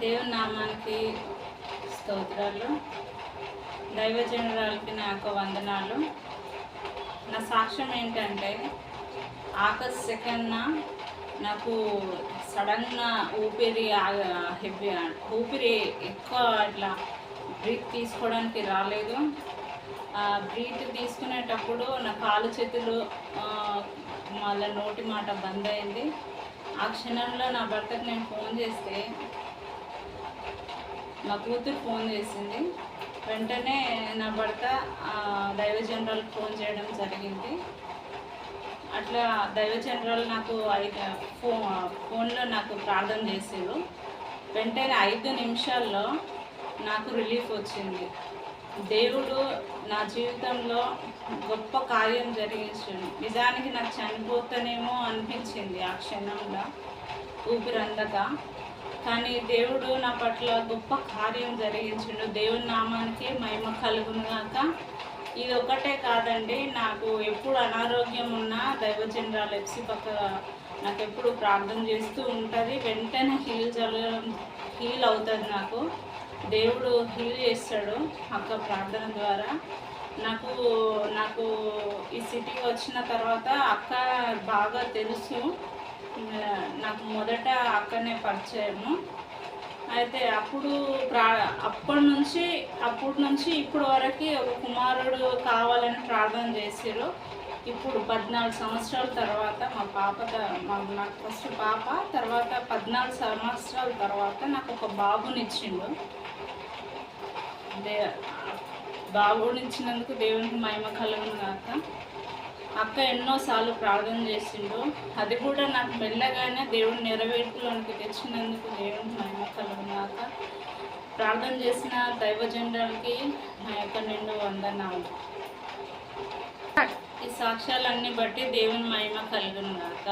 దేవుని నామానికి స్తోత్రాలు. దైవజనురాలకి నా యొక్క వందనాలు. నా సాక్ష్యం ఏంటంటే ఆగస్ట్ సెకండ్న నాకు సడన్గా ఊపిరి హెవీ ఊపిరి ఎక్కువ అట్లా బ్రీత్ తీసుకోవడానికి రాలేదు. బ్రీత్ తీసుకునేటప్పుడు నా కాలు చేతులు మళ్ళీ నోటి మాట బంద్ అయింది ఆ క్షణంలో నా భర్తకు నేను ఫోన్ చేస్తే మా కూతురు ఫోన్ చేసింది. వెంటనే నా భర్త దైవ జనరల్కి ఫోన్ చేయడం జరిగింది. అట్లా దైవ జనరల్ నాకు ఐదు ఫోన్ ఫోన్లో నాకు ప్రార్థన చేసారు వెంటనే ఐదు నిమిషాల్లో నాకు రిలీఫ్ వచ్చింది. దేవుడు నా జీవితంలో గొప్ప కార్యం జరిగించాడు. నిజానికి నాకు చనిపోతానేమో అనిపించింది ఆ క్షణంలో. ఊపిరందక కానీ దేవుడు నా పట్ల గొప్ప కార్యం జరిగించిండు. దేవుని నామానికి మహిమ కలుగును గాక. ఇది ఒకటే కాదండి నాకు ఎప్పుడు అనారోగ్యం ఉన్నా దైవజనరాలు ఎప్సి పక్క నాకు ఎప్పుడు ప్రార్థన చేస్తూ ఉంటుంది. వెంటనే హీల్ జరగడం హీల్ అవుతుంది నాకు. దేవుడు హీల్ చేస్తాడు అక్క ప్రార్థన ద్వారా. నాకు నాకు ఈ సిటీకి వచ్చిన తర్వాత అక్క బాగా తెలుసు. నాకు మొదట అక్కడనే పరిచయము. అయితే అప్పుడు ప్రా అప్పటి నుంచి అప్పటి నుంచి ఇప్పుడు వరకు ఒక కుమారుడు కావాలని ప్రార్థన చేసారు ఇప్పుడు పద్నాలుగు సంవత్సరాల తర్వాత మా పాప త- మా నాకు ఫస్ట్ పాప తర్వాత పద్నాలుగు సంవత్సరాల తర్వాత నాకు ఒక బాబునిచ్చిండు. దే బాబునిచ్చినందుకు దేవునికి మహిమ కలుగును కాక అక్క ఎన్నోసార్లు ప్రార్థన చేసిండు అది కూడా నాకు మెల్లగానే దేవుని నెరవేర్పులోనికి తెచ్చినందుకు దేవుని మహిమ కలుగునాక ప్రార్థన చేసిన దైవజనులకి నా యొక్క నిండు వందనాలు. ఈ సాక్ష్యాలన్నీ బట్టి దేవుని మహిమ కలుగును గాక.